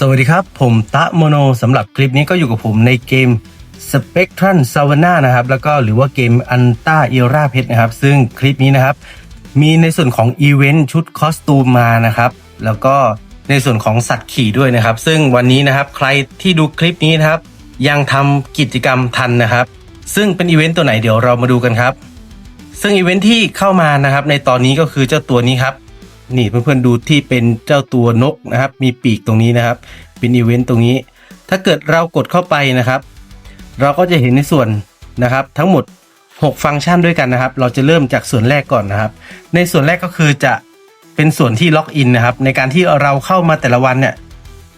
สวัสดีครับ ผมตะโมโนสำหรับคลิปนี้ก็อยู่กับผมในเกม Spectrum s a v a n a นะครับ แล้วก็หรือว่าเกมอันต้าเอราเพชรนะครับ ซึ่งคลิปนี้นะครับ มีในส่วนของอีเวนต์ชุดคอสตูมมานะครับ แล้วก็ในส่วนของสัตว์ขี่ด้วยนะครับ ซึ่งวันนี้นะครับใครที่ดูคลิปนี้นะครับ ยังทำกิจกรรมทันนะครับ ซึ่งเป็นอีเวนต์ตัวไหนเดี๋ยวเรามาดูกันครับ ซึ่งอีเวนต์ที่เข้ามานะครับในตอนนี้ก็คือเจ้าตัวนี้ครับ นี่เพื่อนๆดูที่เป็นเจ้าตัวนกนะครับ มีปีกตรงนี้นะครับ เป็นอีเวนต์ตรงนี้ ถ้าเกิดเรากดเข้าไปนะครับ เราก็จะเห็นในส่วนนะครับ ทั้งหมด 6 ฟังก์ชันด้วยกันนะครับ เราจะเริ่มจากส่วนแรกก่อนนะครับ ในส่วนแรกก็คือจะเป็นส่วนที่ล็อกอินนะครับ ในการที่เราเข้ามาแต่ละวันเนี่ย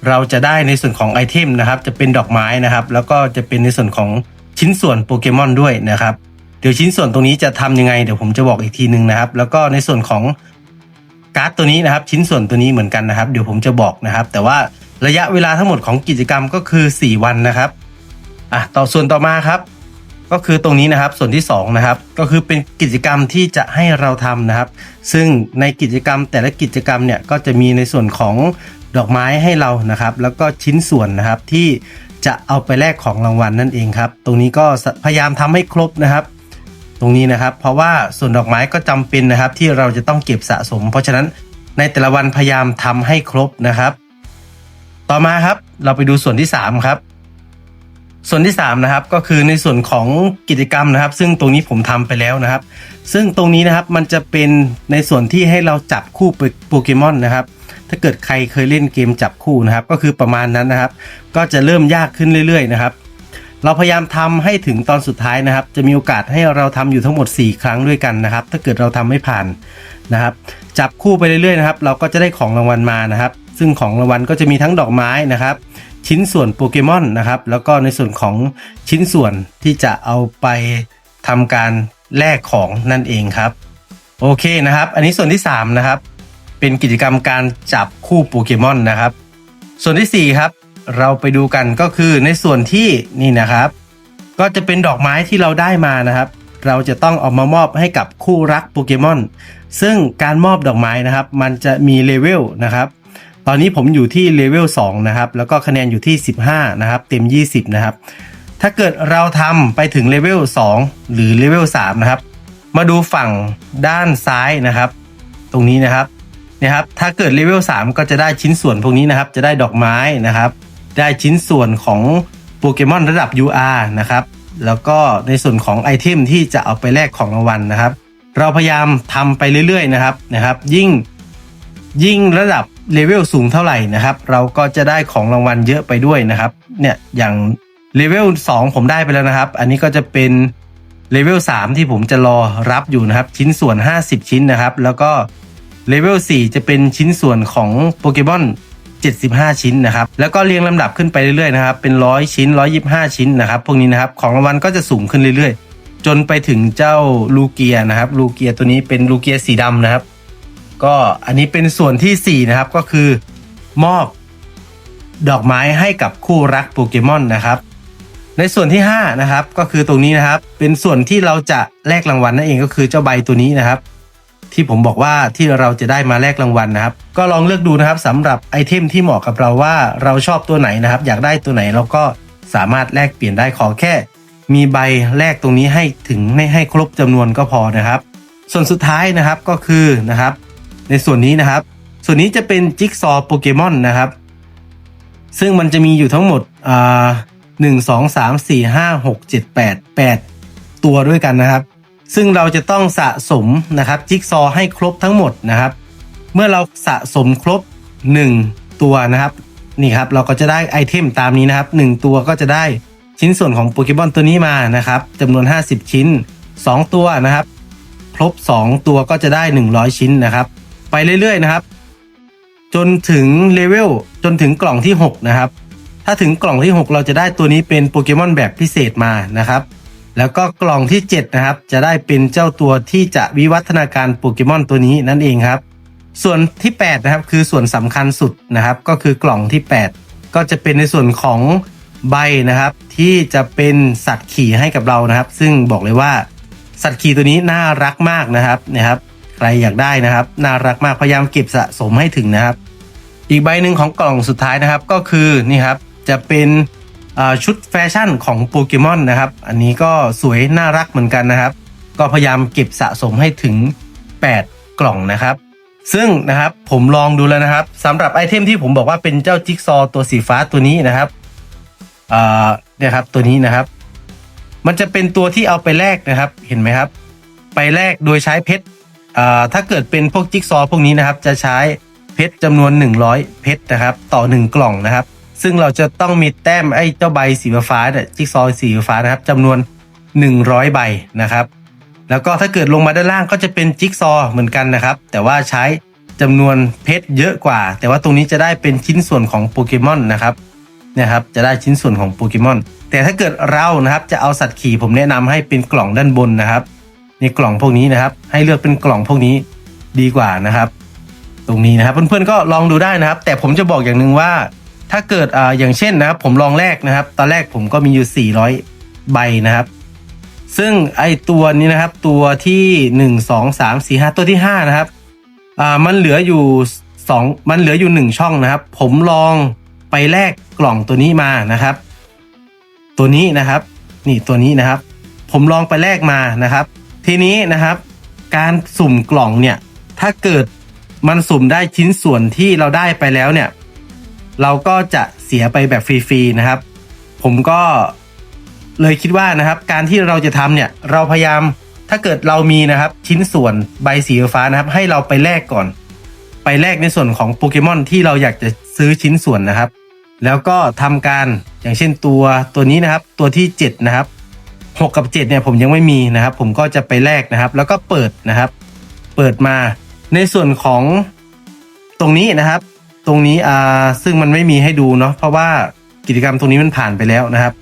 เราจะได้ในส่วนของไอเทมนะครับ จะเป็นดอกไม้นะครับ แล้วก็จะเป็นในส่วนของชิ้นส่วนโปเกมอนด้วยนะครับเดี๋ยวชิ้นส่วนตรงนี้จะทำยังไงเดี๋ยวผมจะบอกอีกทีหนึ่งนะครับ แล้วก็ในส่วนของ การ์ดตัวนี้นะครับชิ้นส่วนตัวนี้เหมือนกันนะครับ เดี๋ยวผมจะบอกนะครับ แต่ว่าระยะเวลาทั้งหมดของกิจกรรมก็คือ 4 วันนะครับอะต่อส่วนต่อมาครับ ก็คือตรงนี้นะครับส่วนที่2นะครับก็คือเป็นกิจกรรมที่จะให้เราทำนะครับ ซึ่งในกิจกรรมแต่ละกิจกรรมเนี่ยก็จะมีในส่วนของดอกไม้ให้เรานะครับ แล้วก็ชิ้นส่วนนะครับที่จะเอาไปแลกของรางวัลนั่นเองครับ ตรงนี้ก็พยายามทำให้ครบนะครับ ตรงนี้นะครับ เพราะว่าส่วนดอกไม้ก็จำเป็นนะครับ ที่เราจะต้องเก็บสะสม เพราะฉะนั้นในแต่ละวันพยายามทำให้ครบนะครับ ต่อมาครับเราไปดูส่วนที่ 3 ครับ ส่วนที่ 3 นะครับ ก็คือในส่วนของกิจกรรมนะครับ ซึ่งตรงนี้ผมทำไปแล้วนะครับ ซึ่งตรงนี้นะครับมันจะเป็นในส่วนที่ให้เราจับคู่โปเกมอนนะครับถ้าเกิดใครเคยเล่นเกมจับคู่นะครับ ก็คือประมาณนั้นนะครับ ก็จะเริ่มยากขึ้นเรื่อย ๆ นะครับ เราพยายามทำให้ถึงตอนสุดท้ายนะครับ จะมีโอกาสให้เราทำอยู่ทั้งหมด 4 ครั้งด้วยกันนะครับ ถ้าเกิดเราทำไม่ผ่านนะครับ จับคู่ไปเรื่อยๆนะครับ เราก็จะได้ของรางวัลมานะครับ ซึ่งของรางวัลก็จะมีทั้งดอกไม้นะครับ ชิ้นส่วนโปเกมอนนะครับ แล้วก็ในส่วนของชิ้นส่วนที่จะเอาไปทำการแลกของนั่นเองครับ โอเคนะครับ อันนี้ส่วนที่ 3 นะครับ เป็นกิจกรรมการจับคู่โปเกมอนนะครับ ส่วนที่ 4 ครับ เราไปดูกันก็คือในส่วนที่นี่นะครับ ก็จะเป็นดอกไม้ที่เราได้มานะครับ เราจะต้องเอามามอบให้กับคู่รักโปเกมอนซึ่งการมอบดอกไม้นะครับ มันจะมีเลเวลนะครับ ตอนนี้ผมอยู่ที่เลเวล2นะครับ แล้วก็คะแนนอยู่ที่ 15 นะครับ เต็ม 20 นะครับ ถ้าเกิดเราทำไปถึงเลเวล2หรือเลเวล3นะครับ มาดูฝั่งด้านซ้ายนะครับ ตรงนี้นะครับนะครับ ถ้าเกิดเลเวล3ก็จะได้ชิ้นส่วนพวกนี้นะครับ จะได้ดอกไม้นะครับ ได้ชิ้นส่วนของโปเกมอนระดับ UR นะครับ แล้วก็ในส่วนของไอเทมที่จะเอาไปแลกของรางวัลนะครับ เราพยายามทำไปเรื่อยๆนะครับนะครับ ยิ่งยิ่งระดับเลเวลสูงเท่าไหร่นะครับ เราก็จะได้ของรางวัลเยอะไปด้วยนะครับ เนี่ยอย่างเลเวล2ผมได้ไปแล้วนะครับ อันนี้ก็จะเป็นเลเวล3ที่ผมจะรอรับอยู่นะครับ ชิ้นส่วน 50 ชิ้นนะครับ แล้วก็เลเวล4จะเป็นชิ้นส่วนของโปเกมอน 75 ชิ้นนะครับแล้วก็เรียงลำดับขึ้นไปเรื่อยๆนะครับเป็น 100 ชิ้น 125 ชิ้นนะครับพวกนี้นะครับของรางวัลก็จะสูงขึ้นเรื่อยๆ จนไปถึงเจ้าลูเกียนะครับลูเกียตัวนี้เป็นลูเกียสีดำนะครับ ก็อันนี้เป็นส่วนที่4นะครับก็คือมอบดอกไม้ให้กับคู่รักโปเกมอนนะครับในส่วนที่5นะครับก็คือตรงนี้นะครับเป็นส่วนที่เราจะแลกรางวัลนั่นเองก็คือเจ้าใบตัวนี้นะครับ ที่ผมบอกว่าที่เราจะได้มาแลกรางวัลนะครับ ก็ลองเลือกดูนะครับสำหรับไอเทมที่เหมาะกับเราว่าเราชอบตัวไหนนะครับ อยากได้ตัวไหนเราก็สามารถแลกเปลี่ยนได้ขอแค่ มีใบแลกตรงนี้ให้ถึงให้ให้ครบจำนวนก็พอนะครับ ส่วนสุดท้ายนะครับก็คือนะครับ ในส่วนนี้นะครับ ส่วนนี้จะเป็นจิ๊กซอว์โปเกมอนนะครับ ซึ่งมันจะมีอยู่ทั้งหมดอ่าหนึ่งสองสามสี่ห้าหกเจ็ดแปดแปดตัวด้วยกันนะครับ ซึ่งเราจะต้องสะสมนะครับจิ๊กซอให้ครบทั้งหมดนะครับ เมื่อเราสะสมครบ 1 ตัวนะครับนี่ครับเราก็จะได้ไอเทมตามนี้นะครับ 1 ตัวก็จะได้ชิ้นส่วนของโปเกมอนตัวนี้มานะครับจำนวน 50 ชิ้น 2 ตัวนะครับ ครบ 2 ตัวก็จะได้ 100 ชิ้นนะครับ ไปเรื่อยๆนะครับ จนถึงเลเวลจนถึงกล่องที่ 6 นะครับ ถ้าถึงกล่องที่ 6 เราจะได้ตัวนี้เป็นโปเกมอนแบบพิเศษมานะครับ แล้วก็กล่องที่ 7 นะครับ จะได้เป็นเจ้าตัวที่จะวิวัฒนาการโปเกมอนตัวนี้นั่นเองครับ ส่วนที่ 8 นะครับ คือส่วนสำคัญสุดนะครับ ก็คือกล่องที่ 8 ก็จะเป็นในส่วนของใบนะครับ ที่จะเป็นสัตว์ขี่ให้กับเรานะครับ ซึ่งบอกเลยว่าสัตว์ขี่ตัวนี้น่ารักมากนะครับนะครับ ใครอยากได้นะครับ น่ารักมากพยายามเก็บสะสมให้ถึงนะครับ อีกใบหนึ่งของกล่องสุดท้ายนะครับก็คือนี่ครับจะเป็น ชุดแฟชั่นของโปเกมอนนะครับ อันนี้ก็สวยน่ารักเหมือนกันนะครับ ก็พยายามเก็บสะสมให้ถึง 8 กล่องนะครับ ซึ่งนะครับผมลองดูแล้วนะครับสำหรับไอเทมที่ผมบอกว่าเป็นเจ้าจิ๊กซอตัวสีฟ้าตัวนี้นะครับเนี่ยครับตัวนี้นะครับ มันจะเป็นตัวที่เอาไปแลกนะครับเห็นไหมครับ ไปแลกโดยใช้เพชรถ้าเกิดเป็นพวกจิ๊กซอพวกนี้นะครับ จะใช้เพชรจำนวน 100 เพชรนะครับ ต่อ 1 กล่องนะครับ ซึ่งเราจะต้องมีแต้มไอ้เจ้าใบสีฟ้าเนี่ยจิ๊กซอว์สีฟ้านะครับจำนวน 100 ใบนะครับ แล้วก็ถ้าเกิดลงมาด้านล่างก็จะเป็นจิ๊กซอว์เหมือนกันนะครับ แต่ว่าใช้จำนวนเพชรเยอะกว่า แต่ว่าตรงนี้จะได้เป็นชิ้นส่วนของโปเกมอนนะครับนี่ยครับ จะได้ชิ้นส่วนของโปเกมอนแต่ถ้าเกิดเรานะครับจะเอาสัตว์ขี่ผมแนะนำให้เป็นกล่องด้านบนนะครับ ในกล่องพวกนี้นะครับ ให้เลือกเป็นกล่องพวกนี้ดีกว่านะครับ ตรงนี้นะครับเพื่อนๆก็ลองดูได้นะครับ แต่ผมจะบอกอย่างหนึ่งว่า ถ้าเกิดอ่าอย่างเช่นนะครับ ผมลองแรกนะครับ ตอนแรกผมก็มีอยู่ 400 ใบนะครับ ซึ่งไอตัวนี้นะครับ ตัวที่หนึ่งสองสามสี่ห้าตัวที่ห้านะครับอ่ามันเหลืออยู่สองมันเหลืออยู่หนึ่งช่องนะครับ ผมลองไปแลกกล่องตัวนี้มานะครับ ตัวนี้นะครับ นี่ตัวนี้นะครับ ผมลองไปแลกมานะครับ ทีนี้นะครับ การสุ่มกล่องเนี่ย ถ้าเกิดมันสุ่มได้ชิ้นส่วนที่เราได้ไปแล้วเนี่ย เราก็จะเสียไปแบบฟรีๆนะครับ ผมก็เลยคิดว่านะครับ การที่เราจะทำเนี่ยเราพยายามถ้าเกิดเรามีนะครับชิ้นส่วนใบสีฟ้านะครับ ให้เราไปแลกก่อน ไปแลกในส่วนของโปเกมอนที่เราอยากจะซื้อชิ้นส่วนนะครับ แล้วก็ทำการอย่างเช่นตัวตัวนี้นะครับ ตัวที่ 7 นะครับ 6 กับ 7 เนี่ยผมยังไม่มีนะครับ ผมก็จะไปแลกนะครับ แล้วก็เปิดนะครับ เปิดมาในส่วนของตรงนี้นะครับ ตรงนี้อ่าซึ่งมันไม่มีให้ดูเนาะเพราะว่ากิจกรรมตรงนี้มันผ่านไปแล้วนะครับ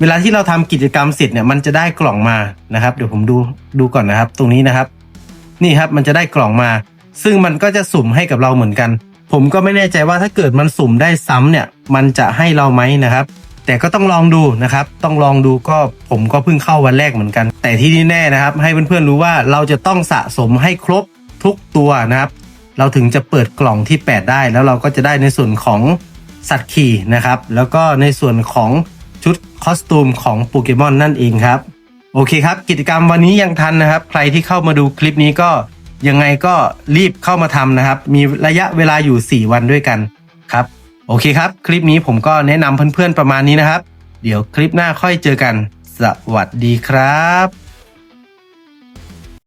เวลาที่เราทำกิจกรรมเสร็จเนี่ยมันจะได้กล่องมานะครับ เดี๋ยวผมดูดูก่อนนะครับ ตรงนี้นะครับ นี่ครับมันจะได้กล่องมา ซึ่งมันก็จะสุ่มให้กับเราเหมือนกัน ผมก็ไม่แน่ใจว่าถ้าเกิดมันสุ่มได้ซ้ำเนี่ย มันจะให้เราไหมนะครับ แต่ก็ต้องลองดูนะครับ ต้องลองดูก็ผมก็เพิ่งเข้าวันแรกเหมือนกัน แต่ที่นี่แน่นะครับ ให้เพื่อนๆรู้ว่าเราจะต้องสะสมให้ครบทุกตัวนะครับ เราถึงจะเปิดกล่องที่ 8 ได้ แล้วเราก็จะได้ในส่วนของสัตว์ขี่นะครับ แล้วก็ในส่วนของชุดคอสตูมของโปเกมอนนั่นเองครับ โอเคครับ กิจกรรมวันนี้ยังทันนะครับ ใครที่เข้ามาดูคลิปนี้ก็ยังไงก็รีบเข้ามาทำนะครับ มีระยะเวลาอยู่ 4 วันด้วยกันครับ โอเคครับ คลิปนี้ผมก็แนะนำเพื่อนๆประมาณนี้นะครับ เดี๋ยวคลิปหน้าค่อยเจอกัน สวัสดีครับ